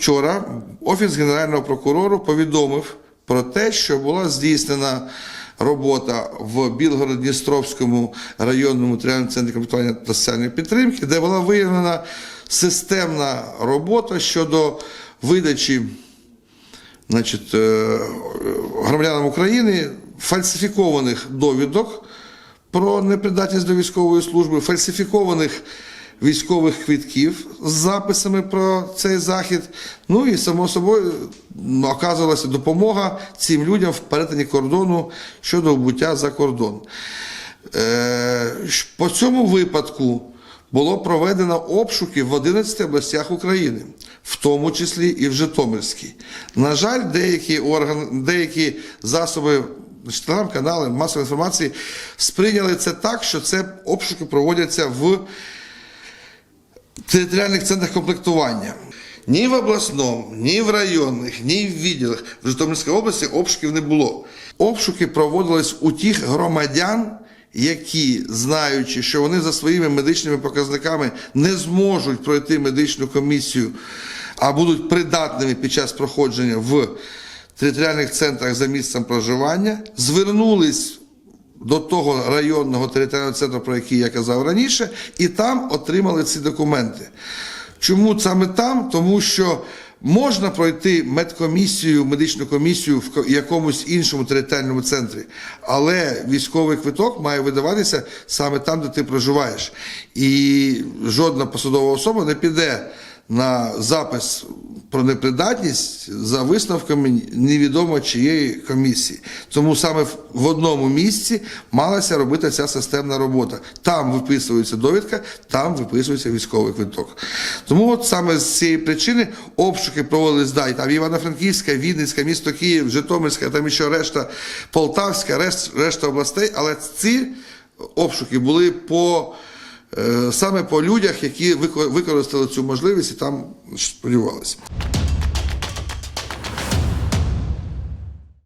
вчора Офіс Генерального прокурору повідомив про те, що була здійснена робота в Білгород-Дністровському районному територіальному центрі комплектування та соціальної підтримки, де була виявлена системна робота щодо видачі значить, е, громадянам України фальсифікованих довідок про непридатність до військової служби, фальсифікованих військових квитків з записами про цей захід. Ну і само собою оказувалася допомога цим людям в перетині кордону щодо вбуття за кордон. Е, По цьому випадку було проведено обшуки в 11 областях України, в тому числі і в Житомирській. На жаль, деякі органи, деякі засоби. Телеграм-канали масової інформації сприйняли це так, що це обшуки проводяться в територіальних центрах комплектування. Ні в обласному, ні в районних, ні в відділах в Житомирській області обшуків не було. Обшуки проводились у тих громадян, які, знаючи, що вони за своїми медичними показниками не зможуть пройти медичну комісію, а будуть придатними під час проходження в територіальних центрах за місцем проживання, звернулись до того районного територіального центру, про який я казав раніше, і там отримали ці документи. Чому саме там? Тому що можна пройти медкомісію, медичну комісію в якомусь іншому територіальному центрі, але військовий квиток має видаватися саме там, де ти проживаєш. І жодна посадова особа не піде на запис про непридатність за висновками невідомо чиєї комісії. Тому саме в- одному місці малася робити ця системна робота. Там виписується довідка, там виписується військовий квиток. Тому от саме з цієї причини обшуки проводились да, і там Івано-Франківська, Вінницька, місто Київ, Житомирська, там ще решта Полтавська, решта областей, але ці обшуки були по. Е, Саме по людях, які вико- використали цю можливість і там сподівалися.